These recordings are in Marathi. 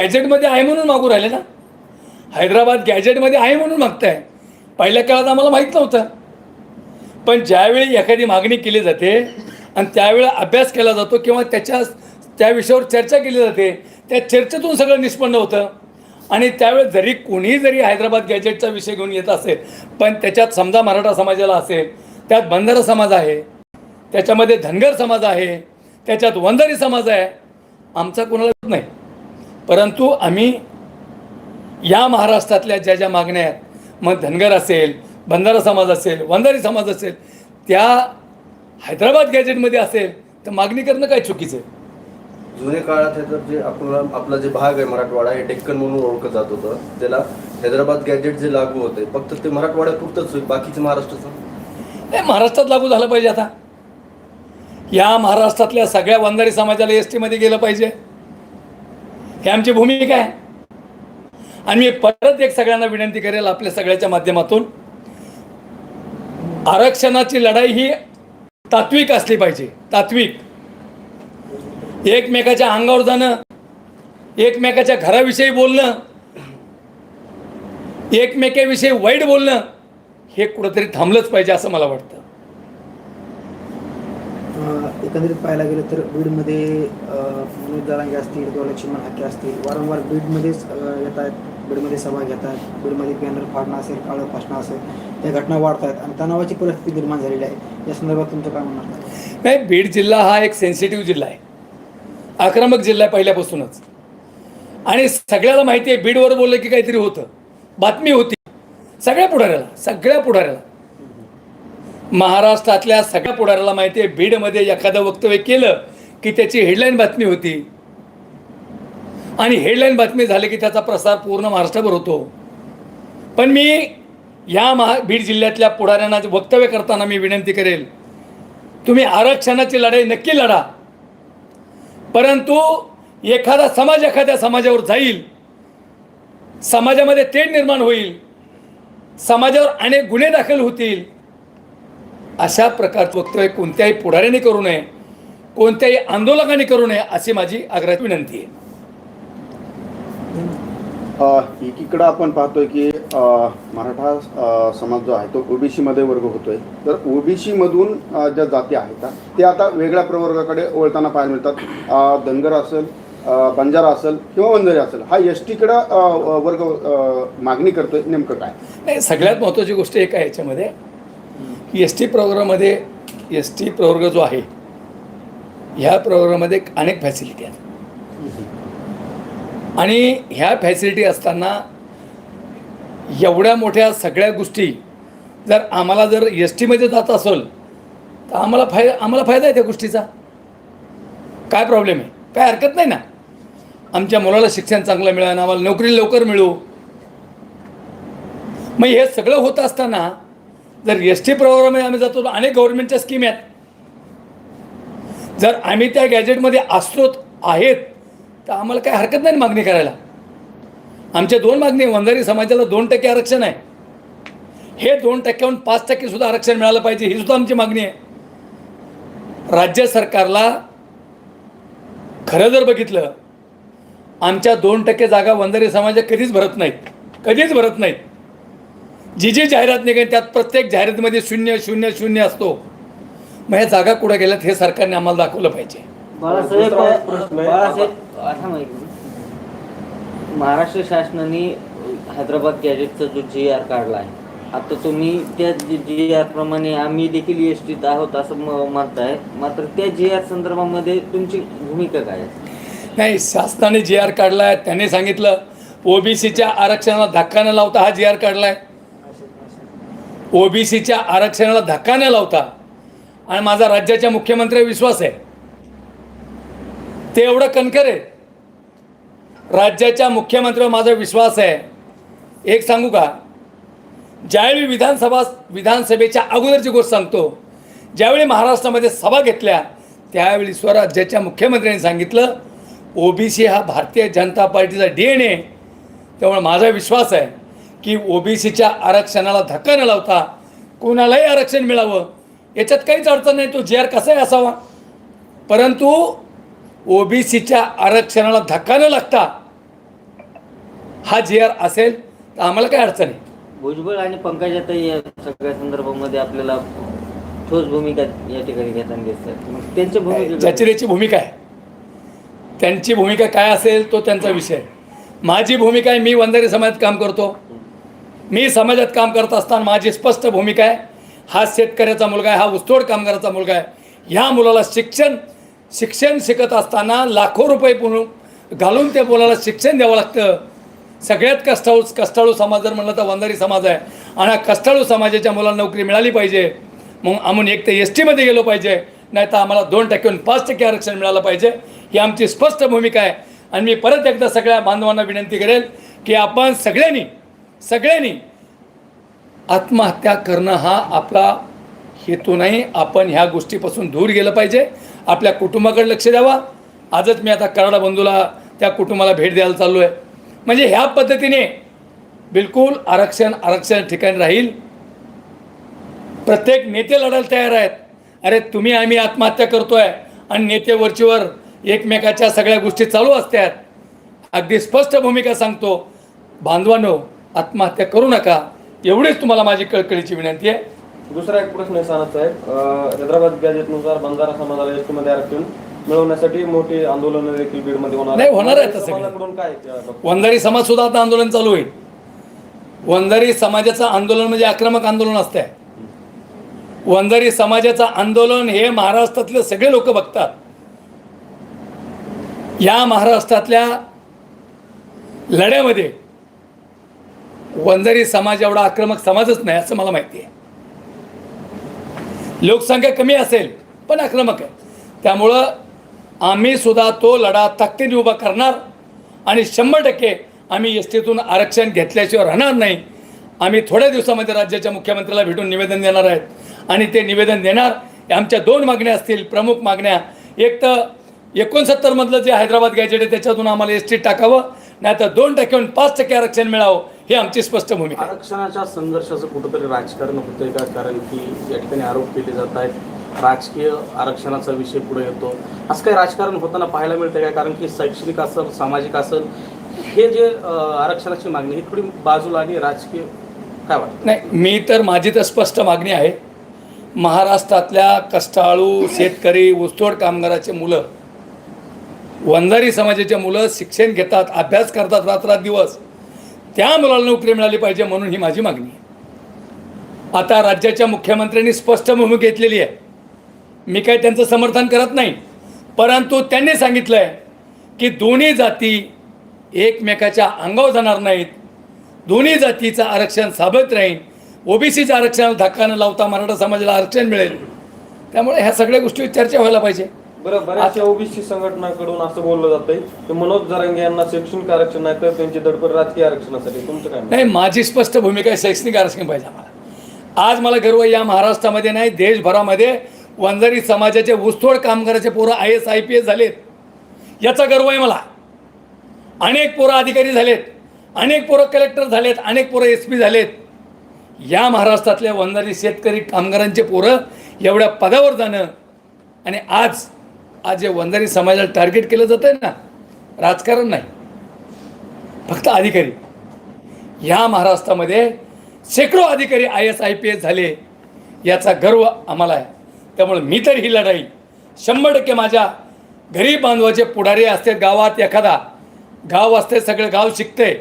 गॅजेटमध्ये आहे म्हणून मागू राहिले ना? हैदराबाद गॅजेटमध्ये आहे म्हणून मागताय. पहिल्या काळात आम्हाला माहीत नव्हतं. पण ज्यावेळी एखादी मागणी केली जाते आणि त्यावेळी अभ्यास केला जातो किंवा त्याच्या त्या विषयावर चर्चा केली जाते त्या चर्चेतून सगळं निष्पन्न होतं. आणि त्यावेळेस जरी कोणीही जरी हैदराबाद गॅजेटचा विषय घेऊन येत असेल पण त्याच्यात समजा मराठा समाजाला असेल त्यात बंधारा समाज आहे त्याच्यामध्ये धनगर समाज आहे त्याच्यात वंधारी समाज आहे आमचा कोणाला नाही. परंतु आम्ही या महाराष्ट्रातल्या ज्या ज्या मागण्या आहेत मग धनगर असेल बंजारा समाज असेल वंजारी समाज असेल त्या हैदराबाद गॅजेटमध्ये असेल तर मागणी करणं काय चुकीचं आहे? जुने काळात हे तर जे आपला आपला जे भाग आहे मराठवाडा हे डेक्कन म्हणून ओळखलं जात होतं. त्याला हैदराबाद गॅजेट जे लागू होते फक्त ते मराठवाड्यापुरतंच होईल बाकीचं महाराष्ट्राचं? नाही महाराष्ट्रात लागू झालं पाहिजे आता. या महाराष्ट्रातल्या सगळ्या वंजारी समाजाला एस टीमध्ये गेलं पाहिजे. हे आमची भूमिका आहे. आणि मी परत एक सगळ्यांना विनंती करेल आपल्या सगळ्याच्या माध्यमातून आरक्षणाची लढाई ही तात्विक असली पाहिजे तात्विक. एकमेकाच्या अंगावर जाणं एकमेकाच्या घराविषयी बोलणं एकमेकाविषयी वाईट बोलणं हे कुठंतरी थांबलंच पाहिजे असं मला वाटतं. एकंदरीत पाहायला गेलं तर बीडमध्ये अं, दारांगे असतील किंवा लक्ष्मण हाके असतील. वारंवार बीडमध्येच येत आहेत बीडमध्ये सभा घेतात बीडमध्ये बॅनर फाडणं असेल काळं फासणं असेल या घटना वाढत आहेत आणि तणावाची परिस्थिती निर्माण झालेली आहे. या संदर्भात तुमचं काय म्हणणार नाही बीड जिल्हा हा एक सेन्सिटिव्ह जिल्हा आहे. आक्रमक जिल्हा आहे पहिल्यापासूनच. आणि सगळ्याला माहिती आहे बीडवर बोललं की काहीतरी होतं. बातमी होती. सगळ्या पुढाऱ्याला सगळ्या पुढाऱ्याला. महाराष्ट्रातल्या सगळ्या पुढाऱ्याला माहिती आहे बीडमध्ये एखादं वक्तव्य केलं की त्याची हेडलाईन बातमी होती. आणि हेडलाईन बातमी झाली की त्याचा प्रसार पूर्ण महाराष्ट्रभर होतो. पण मी या महा बीड जिल्ह्यातल्या पुढाऱ्यांना वक्तव्य करताना मी विनंती करेल तुम्ही आरक्षणाची लढाई नक्की लढा. परंतु एखादा समाज एखाद्या समाजावर जाईल समाजामध्ये तेढ निर्माण होईल समाजावर अनेक गुन्हे दाखल होतील अशा प्रकारचं वक्तव्य कोणत्याही पुढाऱ्याने करू नये कोणत्याही आंदोलकाने करू नये अशी माझी आग्रहाची विनंती आहे. एकीकडं आपण पाहतोय की मराठा समाज जो आहे तो ओबीसी मध्ये वर्ग होतोय. तर ओबीसी मधून अ, ज्या जाती आहेत ते आता वेगळ्या प्रवर्गाकडे वळताना पाहायला मिळतात. धनगर असेल बंजारा असेल किंवा वंजारी असेल हा एस टीकडं वर्ग मागणी करतोय नेमकं काय? नाही सगळ्यात महत्त्वाची गोष्ट एक आहे याच्यामध्ये की एस टी प्रवर्गामध्ये एस टी प्रवर्ग जो आहे ह्या प्रवर्गामध्ये अनेक फॅसिलिटी आहेत. आणि ह्या फॅसिलिटी असताना एवढ्या मोठ्या सगळ्या गोष्टी जर आम्हाला जर एस टीमध्ये जात असेल तर आम्हाला फाय आम्हाला फायदा आहे त्या गोष्टीचा. काय प्रॉब्लेम आहे? काय हरकत नाही ना. आमच्या मुलाला शिक्षण चांगलं मिळेल आम्हाला नोकरी लवकर मिळू. मग हे सगळं होत असताना जर एस टी प्रवर्गामध्ये आम्ही जातो तर अनेक गव्हर्नमेंटच्या स्कीम आहेत. जर आम्ही त्या गॅजेटमध्ये असतो आहेत तर आम्हाला काय हरकत नाही मागणी करायला. आमच्या दोन मागणी आहे. वंजारी समाजाला दोन टक्के आरक्षण आहे. हे दोन टक्क्याहून पाच टक्के सुद्धा आरक्षण मिळालं पाहिजे ही सुद्धा आमची मागणी आहे. राज्य सरकारला खरं जर बघितलं आमच्या दोन टक्के जागा वंजारी समाजात कधीच भरत नाहीत. कधीच भरत नाहीत. जी जी जाहिरात निघेल त्यात प्रत्येक जाहिरातीमध्ये शून्य शून्य शून्य असतो. मग ह्या जागा कुठं गेल्यात हे सरकारने आम्हाला दाखवलं पाहिजे. बाळासाहेब. बाळासाहेब. महाराष्ट्र शासनाने हैदराबाद गॅजेटचा जो जी आर काढला आहे आता तुम्ही त्या जी आर प्रमाणे आम्ही देखील एस टीत आहोत असं म्हणताय. मात्र त्या जी आर संदर्भामध्ये तुमची भूमिका काय आहे? नाही शासनाने जी आर काढला आहे त्याने सांगितलं ओबीसीच्या आरक्षणाला धक्का न लावता हा जी आर काढला आहे ओबीसीच्या आरक्षणाला धक्का न लावता. आणि माझा राज्याच्या मुख्यमंत्री विश्वास आहे. ते एवढं कणखर आहे. राज्याच्या मुख्यमंत्र्यावर माझा विश्वास आहे. एक सांगू का? ज्यावेळी विधानसभा विधानसभेच्या अगोदरची गोष्ट सांगतो ज्यावेळी महाराष्ट्रामध्ये सभा घेतल्या त्यावेळी स्वराज्याच्या मुख्यमंत्र्यांनी सांगितलं ओबीसी हा भारतीय जनता पार्टीचा डी एन ए त्यामुळे माझा विश्वास आहे. की ओबीसीच्या आरक्षणाला धक्का न लावता कोणालाही आरक्षण मिळावं याच्यात काहीच अडचण नाही तो जे आर कसाही असावा. परंतु ओबीसीच्या आरक्षणाला धक्का न लागता हा जी आर असेल तर आम्हाला काय अडचण आहे? भुजबळ आणि पंकजाताई या सगळ्या संदर्भामध्ये आपल्याला ठोस भूमिका या ठिकाणी घेताना दिसतात. मग त्यांच्या भूमिका ज्याची त्याची भूमिका आहे. त्यांची भूमिका काय असेल तो त्यांचा विषय. माझी भूमिका आहे मी वंजारी समाजात काम करतो. मी समाजात काम करत असताना माझी स्पष्ट भूमिका आहे. हा शेतकऱ्याचा मुलगा आहे हा उस्तोड कामगाराचा मुलगा आहे. ह्या मुलाला शिक्षण शिक्षण शिकत असताना लाखो रुपये पुन घालून त्या मुलाला शिक्षण द्यावं लागतं. सगळ्यात कष्टाळू कष्टाळू समाज जर म्हणलं तर वंधारी समाज आहे. आणि हा कष्टाळू समाजाच्या मुलांना नोकरी मिळाली पाहिजे. मग आम्ही एक तर एस टीमध्ये गेलो पाहिजे. नाही तर आम्हाला दोन टक्क्याहून पाच टक्के आरक्षण मिळालं पाहिजे. ही आमची स्पष्ट भूमिका आहे. आणि मी परत एकदा सगळ्या बांधवांना विनंती करेल की आपण सगळ्यांनी सगळ्यांनी आत्महत्या करणं हा आपला हेतू नाही. आपण ह्या गोष्टीपासून दूर गेलं पाहिजे. आपल्या कुटुंबाकडे लक्ष द्यावा. आजच मी आता कराडा बंधूला त्या कुटुंबाला भेट द्यायला चाललो आहे म्हणजे ह्या पद्धतीने बिलकुल आरक्षण आरक्षण ठिकाणी राहील. प्रत्येक नेते लढायला तयार आहेत. अरे तुम्ही आम्ही आत्महत्या करतोय आणि नेते वरचीवर एकमेकाच्या सगळ्या गोष्टी चालू असतात. अगदी स्पष्ट भूमिका सांगतो. बांधवांनो आत्महत्या करू नका. एवढीच तुम्हाला माझी कळकळीची विनंती आहे. दुसरा एक प्रश्न आहे साहेब. हैदराबाद गॅजेटनुसार बंजारा समाजाला एसमध्ये आरक्षण मिळवण्यासाठी मोठी आंदोलन देखील बीडमध्ये होणार नाही, होणार आहेत तसं. समाजाकडून काय वंजारी समाज सुद्धा आता आंदोलन चालू होईल वंजारी समाजाचं आंदोलन म्हणजे आक्रमक आंदोलन असतंय. वंजारी समाजाचं आंदोलन हे महाराष्ट्रातले सगळे लोक बघतात. या महाराष्ट्रातल्या लढ्यामध्ये वंजारी समाज एवढा आक्रमक समाजच नाही असं मला माहिती आहे. लोकसंख्या कमी असेल पण आक्रमक आहे. त्यामुळं आम्ही सुद्धा तो लढा ताकदीने उभा करणार आणि शंभर टक्के आम्ही एस टीतून आरक्षण घेतल्याशिवाय राहणार नाही. आम्ही थोड्या दिवसामध्ये राज्याच्या मुख्यमंत्र्याला भेटून निवेदन देणार आहेत. आणि ते निवेदन देणार आमच्या दोन मागण्या असतील प्रमुख मागण्या. एक तर एकोणसत्तरमधलं जे हैदराबाद गॅजेट आहे त्याच्यातून आम्हाला एस टी टाकावं नाही तर दोन टक्क्याहून पाच टक्के आरक्षण मिळावं. ही आमची स्पष्ट भूमिका. आरक्षणाच्या संघर्षाचं कुठंतरी राजकारण होतंय का? कारण की या ठिकाणी आरोप केले जात आहेत. राजकीय आरक्षणाचा विषय पुढे येतो. असं काही राजकारण होताना पाहायला मिळतं काय कारण की शैक्षणिक असेल सामाजिक असेल हे जे आरक्षणाची मागणी ही थोडी बाजूला आणि राजकीय काय वाटतं? नाही मी तर माझी तर स्पष्ट मागणी आहे. महाराष्ट्रातल्या कष्टाळू शेतकरी ऊसतोड कामगाराचे मुलं वंजारी समाजाचे मुलं शिक्षण घेतात अभ्यास करतात रात्रदिवस. त्या मुलाला नोकरी मिळाली पाहिजे म्हणून ही माझी मागणी आहे. आता राज्याच्या मुख्यमंत्र्यांनी स्पष्ट भूमिका घेतलेली आहे. मी काय त्यांचं समर्थन करत नाही परंतु त्यांनी सांगितलं आहे की दोन्ही जाती एकमेकाच्या अंगावर जाणार नाहीत. दोन्ही जातीचं आरक्षण साबत राहील. ओबीसीचं आरक्षणाला धक्का न लावता मराठा समाजाला आरक्षण मिळेल. त्यामुळे ह्या सगळ्या गोष्टी चर्चा व्हायला पाहिजे. बरं बऱ्याचशा ओबीसी संघटनाकडून असं बोललं जातंय की मनोज जरांगे यांना शैक्षणिक आरक्षण नाही तर त्यांची धडपड राजकीय आरक्षणासाठी. तुमचं काय? नाही माझी स्पष्ट भूमिका आहे शैक्षणिक आरक्षण पाहिजे आम्हाला. आज मला गर्व आहे या महाराष्ट्रामध्ये नाही देशभरामध्ये वंजारी समाजाचे ऊसतोड कामगाराचे पोरं I S I P S झालेत. याचा गर्व आहे मला. अनेक पोरं अधिकारी झालेत अनेक पोरं कलेक्टर झालेत अनेक पोरं एस पी झालेत. या महाराष्ट्रातल्या वंजारी शेतकरी कामगारांचे पोरं एवढ्या पदावर जाणं आणि आज आज जे वंजारी समाजाला टार्गेट केलं जातं आहे ना राजकारण नाही. फक्त अधिकारी. ह्या महाराष्ट्रामध्ये शेकडो अधिकारी I S I P S झाले याचा गर्व आम्हाला आहे. त्यामुळे मी तर ही लढाई शंभर टक्के माझ्या गरीब बांधवाचे पुढारी असते गावात एखादा गाव असते सगळं गाव शिकते.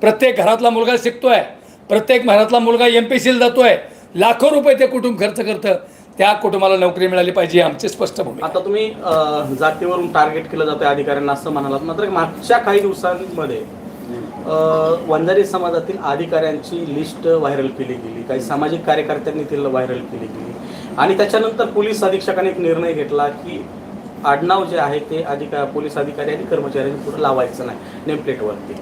प्रत्येक घरातला मुलगा शिकतोय प्रत्येक घरातला मुलगा एम पी सीला जातोय लाखो रुपये ते कुटुंब खर्च करतं. त्या कुटुंबाला नोकरी मिळाली पाहिजे आमची स्पष्ट भूमिका आता तुम्ही अं, जातीवरून टार्गेट केलं जातं अधिकाऱ्यांना असं म्हणालात. मात्र मागच्या काही दिवसांमध्ये अं, वंजारी समाजातील अधिकाऱ्यांची लिस्ट व्हायरल केली गेली. काही सामाजिक कार्यकर्त्यांनी तिला व्हायरल केली गेली. आणि त्याच्यानंतर पोलीस अधीक्षकाने एक निर्णय घेतला की आडनाव जे आहे ते अधिका पोलीस अधिकारी आणि कर्मचाऱ्यांनी पुढे लावायचं नाही नेमप्लेटवरती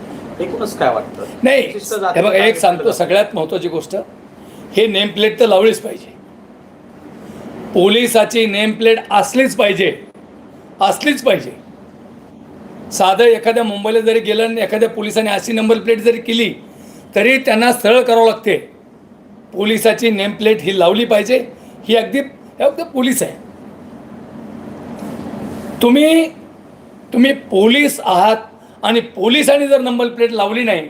एकूणच काय वाटतं? नाही विशिष्ट हे जातीवर बघा एक सांगतो. सगळ्यात महत्त्वाची गोष्ट हे नेम प्लेट तर लावलीच पाहिजे. पोलिसाची नेम प्लेट असलीच पाहिजे. असलीच पाहिजे. साधं एखाद्या मुंबईला जरी गेलं आणि एखाद्या पोलिसाने अशी नंबर प्लेट जरी केली तरी त्यांना सरळ करावं लागते. पोलिसाची नेम प्लेट ही लावली पाहिजे. ही अगदी अगदी पोलीस आहे. तुम्ही तुम्ही पोलीस आहात आणि पोलिसांनी जर नंबर प्लेट लावली नाही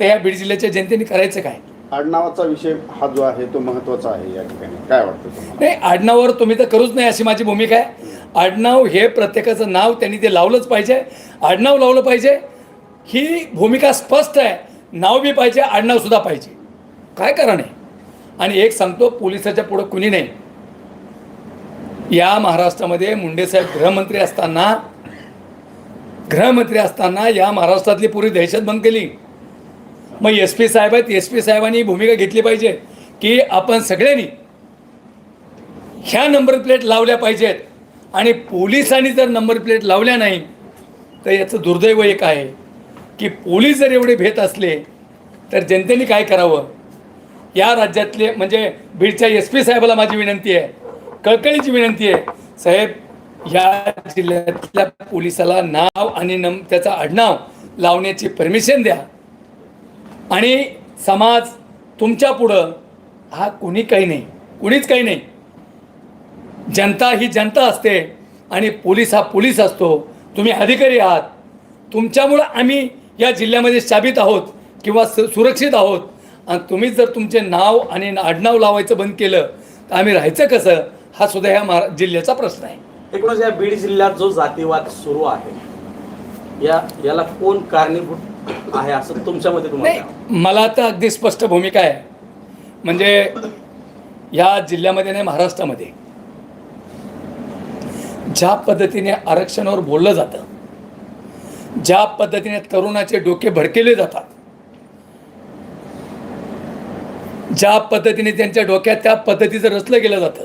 तर या बीड जिल्ह्याच्या जनतेने करायचं काय? आडनावाचा विषय हा जो आहे तो महत्त्वाचा आहे या ठिकाणी. काय वाटतं नाही आडनावावर तुम्ही तर करूच नाही अशी माझी भूमिका आहे. आडनाव हे प्रत्येकाचं नाव त्यांनी ते लावलंच पाहिजे. आडनाव लावलं पाहिजे ही भूमिका स्पष्ट आहे. नाव बी पाहिजे आडनाव सुद्धा पाहिजे. काय कारण आहे? आणि एक सांगतो पोलिसाच्या पुढं कुणी नाही. या महाराष्ट्रामध्ये मुंडेसाहेब गृहमंत्री असताना गृहमंत्री असताना या महाराष्ट्रातली पुरी दहशत बंद केली. मग एस पी साहेब आहेत एस पी साहेबांनी भूमिका घेतली पाहिजे की आपण सगळ्यांनी ह्या नंबर प्लेट लावल्या पाहिजेत. आणि पोलिसांनी जर नंबर प्लेट लावल्या नाही तर याचं दुर्दैव एक आहे की पोलीस जर एवढे भेट असले तर जनतेने काय करावं? या राज्यातले म्हणजे बीडच्या एस पी साहेबाला माझी विनंती आहे कळकळीची विनंती आहे साहेब या जिल्ह्यातल्या पोलिसाला नाव आणि नम त्याचा आडनाव लावण्याची परमिशन द्या. आणि समाज तुमच्या पुढं हा कुणी काही नाही कुणीच काही नाही. जनता ही जनता असते आणि पोलीस हा पोलीस असतो. तुम्ही अधिकारी आहात. तुमच्यामुळं आम्ही या जिल्ह्यामध्ये शाबित आहोत किंवा सु सुरक्षित आहोत. आणि तुम्ही जर तुमचे नाव आणि आडनाव लावायचं बंद केलं तर आम्ही राहायचं कसं? हा सुद्धा ह्या महारा जिल्ह्याचा प्रश्न आहे. एकूणच या बीड जिल्ह्यात जो जातीवाद सुरू आहे या याला कोण कारणीभूत आहे असं तुमच्या मते तुम्हाला? नाही मला तर अगदी स्पष्ट भूमिका आहे. म्हणजे या जिल्ह्यामध्ये नाही महाराष्ट्रामध्ये ज्या पद्धतीने आरक्षणावर बोललं जातं ज्या पद्धतीने तरुणाचे डोके भडकेले जातात ज्या पद्धतीने त्यांच्या डोक्यात त्या पद्धतीचं रचलं गेलं जातं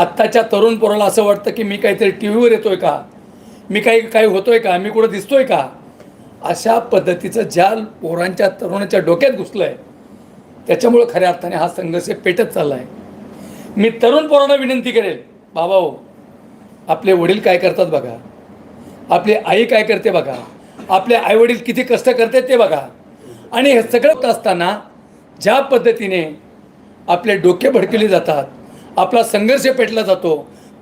आत्ताच्या तरुण पोराला असं वाटतं की मी काहीतरी टी व्हीवर येतोय का? मी काही काही होतोय का? मी कुठं दिसतोय का? अशा पद्धतीचं ज्या पोरांच्या तरुणाच्या डोक्यात घुसलं आहे त्याच्यामुळं खऱ्या अर्थाने हा संघर्ष पेटत चालला आहे मी तरुण पोरांना विनंती करेल बाबा हो आपले वडील काय करतात बघा. आपली आई काय करते बघा. आपले आईवडील किती कष्ट करतात ते बघा. आणि हे सगळं होत असताना ज्या पद्धतीने आपले डोके भडकले जातात आपला संघर्ष पेटला जातो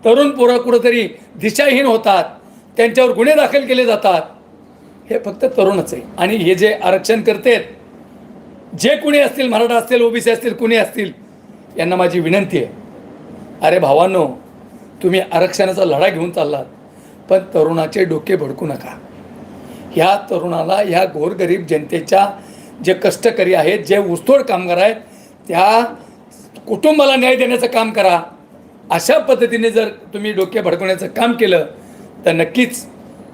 तरुण पोरं कुठंतरी दिशाहीन होतात त्यांच्यावर गुन्हे दाखल केले जातात हे फक्त तरुणच आहे. आणि हे जे आरक्षण करतेत जे कुणी असतील मराठा असतील ओबीसी असतील कुणी असतील यांना माझी विनंती आहे. अरे भावांनो तुम्ही आरक्षणाचा लढा घेऊन चाललात पण तरुणाचे डोके भडकू नका. ह्या तरुणाला ह्या गोरगरीब जनतेच्या जे कष्टकरी आहेत जे ऊसतोड कामगार आहेत त्या कुटुंबाला न्याय देण्याचं काम करा. अशा पद्धतीने जर तुम्ही डोके भडकवण्याचं काम केलं तर नक्कीच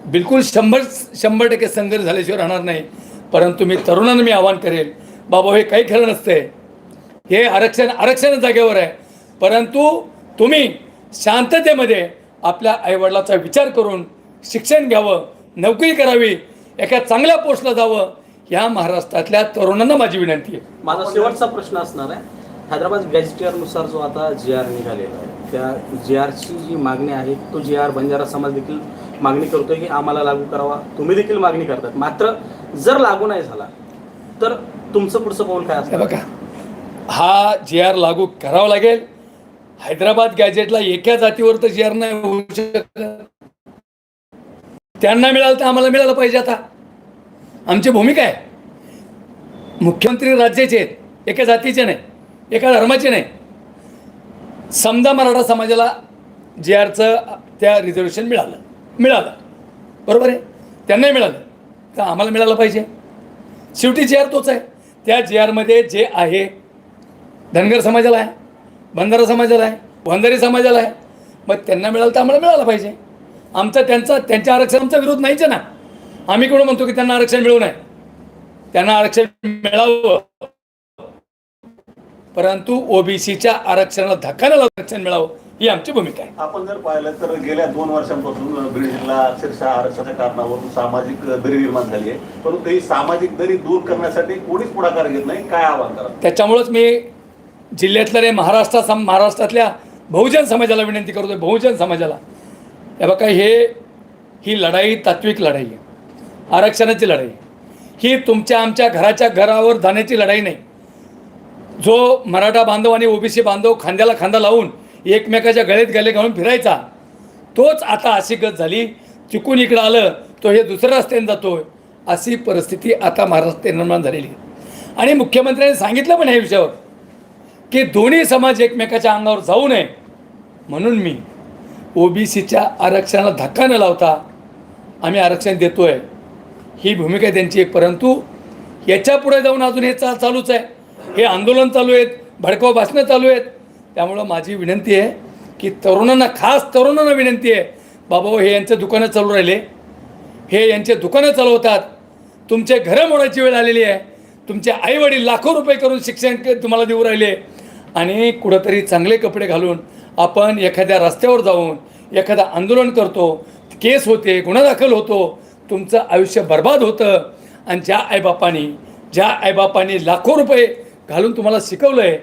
बिलकुल शंभर शंभर टक्के संघर्ष झाल्याशिवाय राहणार नाही. परंतु मी तरुणांना मी आवाहन करेल बाबा हे काही खरं नसतंय. हे आरक्षण आरक्षण जागेवर आहे. परंतु तुम्ही शांततेमध्ये आपल्या आईवडिलाचा विचार करून शिक्षण घ्यावं नोकरी करावी एका चांगल्या पोस्टला जावं या महाराष्ट्रातल्या तरुणांना माझी विनंती आहे. माझा शेवटचा प्रश्न असणार आहे. हैदराबाद गॅझेटियरनुसार जो आता जी आर निघालेला आहे त्या जी आरची जी मागणी आहे तो जी आर बंजारा समाज देखील मागणी करतोय की आम्हाला लागू करावा. तुम्ही देखील मागणी करतात. मात्र जर लागू नाही झाला तर तुमचं पुढचं पाऊल काय असतं बघा हा जी आर लागू करावा लागेल. हैदराबाद गॅजेटला एका जातीवर तर जी आर नाही होऊ शकत. त्यांना मिळालं तर आम्हाला मिळालं पाहिजे आता. आमची भूमिका आहे. मुख्यमंत्री राज्याचे आहेत एका जातीचे नाही. एका धर्माची नाही. समजा मराठा समाजाला जे आरचं त्या रिझर्वेशन मिळालं. मिळालं. बरोबर आहे? त्यांनाही मिळालं. तर आम्हाला मिळालं पाहिजे. शेवटी जे आर तोच आहे. त्या जे आरमध्ये जे आहे धनगर समाजाला आहे बंधारा समाजाला आहे बंधारी समाजाला आहे मग त्यांना मिळालं तर आम्हाला मिळालं पाहिजे. आमचा त्यांचा त्यांच्या आरक्षणाचा विरोध नाहीच आहे ना. आम्ही कोण म्हणतो की त्यांना आरक्षण मिळू नये? त्यांना आरक्षण मिळावं. परंतु ओबीसीच्या आरक्षणाला धक्का न लावून आरक्षण मिळावं ही आमची भूमिका आहे. आपण जर पाहिलं तर गेल्या दोन वर्षांपासून बीड जिल्हा अक्षरशः आरक्षणाच्या कारणावरून सामाजिक दरी निर्माण झाली आहे. परंतु ही सामाजिक दरी दूर करण्यासाठी कोणीच पुढाकार घेत नाही. काय आव्हान करा त्याच्यामुळंच मी जिल्ह्यातल्या रे महाराष्ट्रा महाराष्ट्रातल्या बहुजन समाजाला विनंती करतोय बहुजन समाजाला. हे बघा हे ही लढाई तात्विक लढाई आहे. आरक्षणाची लढाई. ही तुमच्या आमच्या घराच्या घरावर जाण्याची लढाई नाही. जो मराठा बांधव आणि ओबीसी बांधव खांद्याला खांदा लावून एकमेकाच्या गळेत गळे घालून फिरायचा तोच आता अशी गत झाली. चिकून इकडं आलं तो हे दुसऱ्या रस्त्याने जातो अशी परिस्थिती आता महाराष्ट्रात निर्माण झालेली आहे. आणि मुख्यमंत्र्यांनी सांगितलं पण ह्या विषयावर की दोन्ही समाज एकमेकाच्या अंगावर जाऊ नये. म्हणून मी ओबीसीच्या आरक्षणाला धक्का न लावता आम्ही आरक्षण देतो आहे ही भूमिका त्यांची एक परंतु याच्यापुढे जाऊन अजून हे चा चालूच आहे. हे आंदोलन चालू आहेत भडकाव भाषणं चालू आहेत. त्यामुळं माझी विनंती आहे की तरुणांना खास तरुणांना विनंती आहे बाबा हे यांचं दुकानं चालू राहिले. हे यांचे दुकानं चालवतात. तुमचे घरं मोडायची वेळ आलेली आहे. तुमचे आईवडील लाखो रुपये करून शिक्षण तुम्हाला देऊ राहिले. आणि कुठंतरी चांगले कपडे घालून आपण एखाद्या रस्त्यावर जाऊन एखादं आंदोलन करतो केस होते गुन्हा दाखल होतो तुमचं आयुष्य बर्बाद होतं. आणि ज्या आईबापांनी ज्या आईबापांनी लाखो रुपये घालून तुम्हाला शिकवलं आहे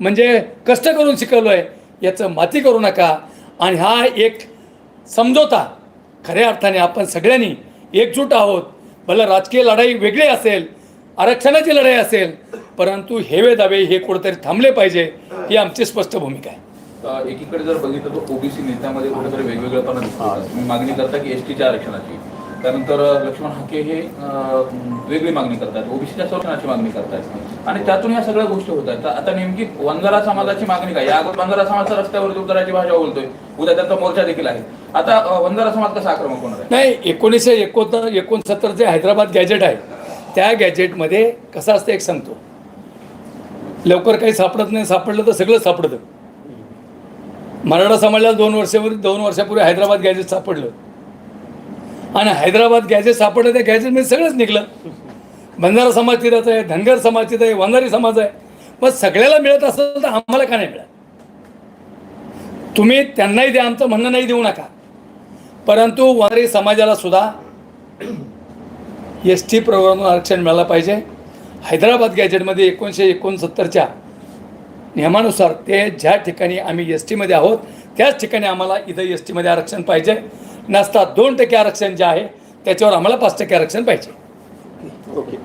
म्हणजे कष्ट करून शिकवलं आहे याचं माती करू नका. आणि हा एक समजोता. खऱ्या अर्थाने आपण सगळ्यांनी एकजूट आहोत. भलं राजकीय लढाई वेगळी असेल आरक्षणाची लढाई असेल परंतु हेवे दावे हे कुठेतरी थांबले पाहिजे ही आमची स्पष्ट भूमिका आहे. एकीकडे जर बघितलं तर ओबीसी नेत्यामध्ये कुठेतरी वेगवेगळेपणा तुम्ही मागणी करता की एसटीच्या आरक्षणाची. त्यानंतर लक्ष्मण हाके हे वेगळी मागणी करतात ओबीसीच्या संरक्षणाची मागणी करतात आणि त्यातून या सगळ्या गोष्टी होत आहेत. तर आता नेमकी वंजारा समाजाची मागणी काय? या अगोदर वंजारा समाजाचा रस्त्यावरती उतरायची भाषा बोलतोय. उद्या त्यांचा मोर्चा देखील आहे. आता वंजारा समाज कसा आक्रमक होणार आहे? नाही एकोणीसशे एकोण एकोणसत्तरचे हैदराबाद गॅजेट आहे त्या गॅजेटमध्ये कसं असतं एक सांगतो. लवकर काही सापडत नाही. सापडलं तर सगळं सापडतं. मराठा समाजाला दोन वर्षापूर्वी दोन वर्षापूर्वी हैदराबाद गॅजेट सापडलं. आणि हैदराबाद गॅजेट सापडलं त्या गॅजेटमध्ये म्हणजे सगळंच निघलं. बंजारा समाज तिथंच आहे धनगर समाज तिथं आहे वंजारी समाज आहे. मग सगळ्याला मिळत असेल तर आम्हाला का नाही मिळत? तुम्ही त्यांनाही द्या आमचं म्हणणं नाही देऊ नका. परंतु वंजारी समाजाला सुद्धा एस टी प्रवर्गातून आरक्षण मिळालं पाहिजे. हैदराबाद गॅजेटमध्ये एकोणीसशे एकोणसत्तरच्या नियमानुसार ते ज्या ठिकाणी आम्ही एस टीमध्ये आहोत त्याच ठिकाणी आम्हाला इथं एस टीमध्ये आरक्षण पाहिजे. नसतात दोन टक्के आरक्षण जे आहे त्याच्यावर आम्हाला पाच टक्के आरक्षण पाहिजे. ओके.